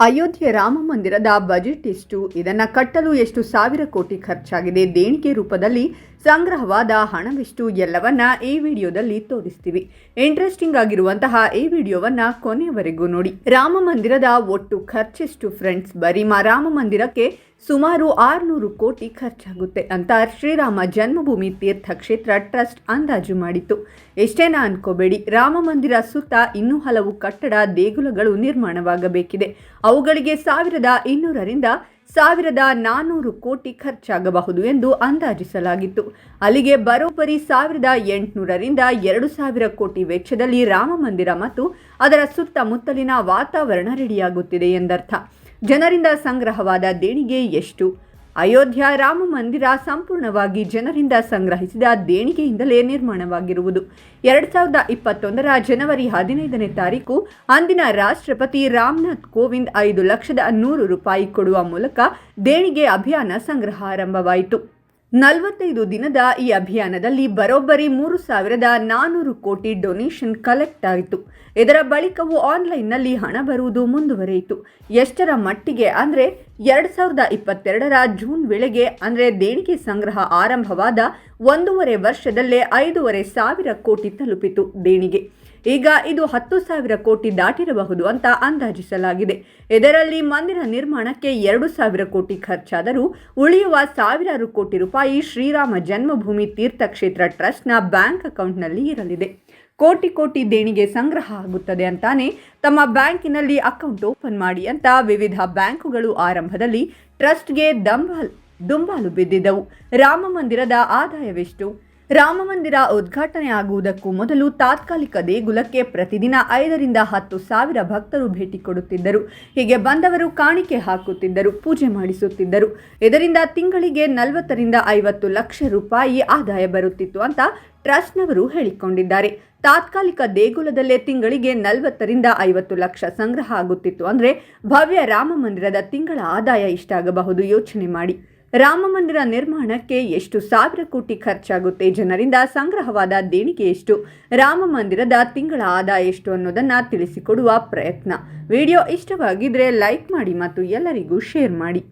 ಅಯೋಧ್ಯೆ ರಾಮ ಮಂದಿರದ ಬಜೆಟ್ ಎಷ್ಟು? ಇದನ್ನ ಕಟ್ಟಲು ಎಷ್ಟು ಸಾವಿರ ಕೋಟಿ ಖರ್ಚಾಗಿದೆ? ದೇಣಿಗೆ ರೂಪದಲ್ಲಿ ಸಂಗ್ರಹವಾದ ಹಣವೆಷ್ಟು? ಎಲ್ಲವನ್ನ ಈ ವಿಡಿಯೋದಲ್ಲಿ ತೋರಿಸ್ತೀವಿ. ಇಂಟ್ರೆಸ್ಟಿಂಗ್ ಆಗಿರುವಂತಹ ಈ ವಿಡಿಯೋವನ್ನ ಕೊನೆಯವರೆಗೂ ನೋಡಿ. ರಾಮ ಮಂದಿರದ ಒಟ್ಟು ಖರ್ಚೆಷ್ಟು ಫ್ರೆಂಡ್ಸ್ ಬರೀ ರಾಮ ಮಂದಿರಕ್ಕೆ ಸುಮಾರು ಆರುನೂರು ಕೋಟಿ ಖರ್ಚಾಗುತ್ತೆ ಅಂತ ಶ್ರೀರಾಮ ಜನ್ಮಭೂಮಿ ತೀರ್ಥಕ್ಷೇತ್ರ ಟ್ರಸ್ಟ್ ಅಂದಾಜು ಮಾಡಿತ್ತು. ಎಷ್ಟೇನಾ ಅನ್ಕೋಬೇಡಿ, ರಾಮ ಮಂದಿರ ಸುತ್ತ ಇನ್ನೂ ಹಲವು ಕಟ್ಟಡ, ದೇಗುಲಗಳು ನಿರ್ಮಾಣವಾಗಬೇಕಿದೆ. ಅವುಗಳಿಗೆ ಸಾವಿರದ ಇನ್ನೂರರಿಂದ ಸಾವಿರದ ನಾನ್ನೂರು ಕೋಟಿ ಖರ್ಚಾಗಬಹುದು ಎಂದು ಅಂದಾಜಿಸಲಾಗಿತ್ತು. ಅಲ್ಲಿಗೆ ಬರೋಬ್ಬರಿ ಸಾವಿರದ ಎಂಟುನೂರರಿಂದ ಎರಡು ಸಾವಿರ ಕೋಟಿ ವೆಚ್ಚದಲ್ಲಿ ರಾಮ ಮಂದಿರ ಮತ್ತು ಅದರ ಸುತ್ತಮುತ್ತಲಿನ ವಾತಾವರಣ ರೆಡಿಯಾಗುತ್ತಿದೆ ಎಂದರ್ಥ. ಜನರಿಂದ ಸಂಗ್ರಹವಾದ ದೇಣಿಗೆ ಎಷ್ಟು? ಅಯೋಧ್ಯ ರಾಮ ಮಂದಿರ ಸಂಪೂರ್ಣವಾಗಿ ಜನರಿಂದ ಸಂಗ್ರಹಿಸಿದ ದೇಣಿಗೆಯಿಂದಲೇ ನಿರ್ಮಾಣವಾಗಿರುವುದು. ಎರಡು ಸಾವಿರದ ಇಪ್ಪತ್ತೊಂದರ ಜನವರಿ ಹದಿನೈದನೇ ತಾರೀಕು ಅಂದಿನ ರಾಷ್ಟ್ರಪತಿ ರಾಮನಾಥ್ ಕೋವಿಂದ್ ಐದು ಲಕ್ಷದ ನೂರು ರೂಪಾಯಿ ಕೊಡುವ ಮೂಲಕ ದೇಣಿಗೆ ಅಭಿಯಾನ ಸಂಗ್ರಹ ಆರಂಭವಾಯಿತು. ನಲವತ್ತೈದು ದಿನದ ಈ ಅಭಿಯಾನದಲ್ಲಿ ಬರೋಬ್ಬರಿ ಮೂರು ಸಾವಿರದ ನಾನೂರು ಕೋಟಿ ಡೊನೇಷನ್ ಕಲೆಕ್ಟ್ ಆಯಿತು. ಇದರ ಬಳಿಕವೂ ಆನ್ಲೈನ್ನಲ್ಲಿ ಹಣ ಬರುವುದು ಮುಂದುವರಿಯಿತು. ಎಷ್ಟರ ಮಟ್ಟಿಗೆ ಅಂದರೆ ಎರಡು ಸಾವಿರದ ಇಪ್ಪತ್ತೆರಡರ ಜೂನ್ ವೇಳೆಗೆ ಅಂದರೆ ದೇಣಿಗೆ ಸಂಗ್ರಹ ಆರಂಭವಾದ ಒಂದೂವರೆ ವರ್ಷದಲ್ಲೇ ಐದೂವರೆ ಸಾವಿರ ಕೋಟಿ ತಲುಪಿತು ದೇಣಿಗೆ. ಈಗ ಇದು ಹತ್ತು ಸಾವಿರ ಕೋಟಿ ದಾಟಿರಬಹುದು ಅಂತ ಅಂದಾಜಿಸಲಾಗಿದೆ. ಇದರಲ್ಲಿ ಮಂದಿರ ನಿರ್ಮಾಣಕ್ಕೆ ಎರಡು ಸಾವಿರ ಕೋಟಿ ಖರ್ಚಾದರೂ ಉಳಿಯುವ ಸಾವಿರಾರು ಕೋಟಿ ರೂಪಾಯಿ ಶ್ರೀರಾಮ ಜನ್ಮಭೂಮಿ ತೀರ್ಥಕ್ಷೇತ್ರ ಟ್ರಸ್ಟ್ನ ಬ್ಯಾಂಕ್ ಅಕೌಂಟ್ನಲ್ಲಿ ಇರಲಿದೆ. ಕೋಟಿ ಕೋಟಿ ದೇಣಿಗೆ ಸಂಗ್ರಹ ಆಗುತ್ತದೆ ಅಂತಾನೆ ತಮ್ಮ ಬ್ಯಾಂಕಿನಲ್ಲಿ ಅಕೌಂಟ್ ಓಪನ್ ಮಾಡಿ ಅಂತ ವಿವಿಧ ಬ್ಯಾಂಕುಗಳು ಆರಂಭದಲ್ಲಿ ಟ್ರಸ್ಟ್ಗೆ ದಂಬಲ್ ದುಂಬಾಲು ಬಿದ್ದಿದ್ದವು. ರಾಮ ಮಂದಿರದ ಆದಾಯವೆಷ್ಟು? ರಾಮ ಮಂದಿರ ಉದ್ಘಾಟನೆ ಆಗುವುದಕ್ಕೂ ಮೊದಲು ತಾತ್ಕಾಲಿಕ ದೇಗುಲಕ್ಕೆ ಪ್ರತಿದಿನ ಐದರಿಂದ ಹತ್ತು ಸಾವಿರ ಭಕ್ತರು ಭೇಟಿ ಕೊಡುತ್ತಿದ್ದರು. ಹೀಗೆ ಬಂದವರು ಕಾಣಿಕೆ ಹಾಕುತ್ತಿದ್ದರು, ಪೂಜೆ ಮಾಡಿಸುತ್ತಿದ್ದರು. ಇದರಿಂದ ತಿಂಗಳಿಗೆ ನಲವತ್ತರಿಂದ ಐವತ್ತು ಲಕ್ಷ ರೂಪಾಯಿ ಆದಾಯ ಬರುತ್ತಿತ್ತು ಅಂತ ಟ್ರಸ್ಟ್ನವರು ಹೇಳಿಕೊಂಡಿದ್ದಾರೆ. ತಾತ್ಕಾಲಿಕ ದೇಗುಲದಲ್ಲೇ ತಿಂಗಳಿಗೆ ನಲವತ್ತರಿಂದ ಐವತ್ತು ಲಕ್ಷ ಸಂಗ್ರಹ ಆಗುತ್ತಿತ್ತು ಅಂದರೆ ಭವ್ಯ ರಾಮ ಮಂದಿರದ ತಿಂಗಳ ಆದಾಯ ಇಷ್ಟಾಗಬಹುದು ಯೋಚನೆ ಮಾಡಿ. ರಾಮ ಮಂದಿರ ನಿರ್ಮಾಣಕ್ಕೆ ಎಷ್ಟು ಸಾವಿರ ಕೋಟಿ ಖರ್ಚಾಗುತ್ತೆ ಜನರಿಂದ ಸಂಗ್ರಹವಾದ ದೇಣಿಗೆ ಎಷ್ಟು? ರಾಮ ಮಂದಿರದ ತಿಂಗಳ ಆದಾಯ ಎಷ್ಟು ಅನ್ನೋದನ್ನು ತಿಳಿಸಿಕೊಡುವ ಪ್ರಯತ್ನ. ವಿಡಿಯೋ ಇಷ್ಟವಾಗಿದ್ರೆ ಲೈಕ್ ಮಾಡಿ ಮತ್ತು ಎಲ್ಲರಿಗೂ ಶೇರ್ ಮಾಡಿ.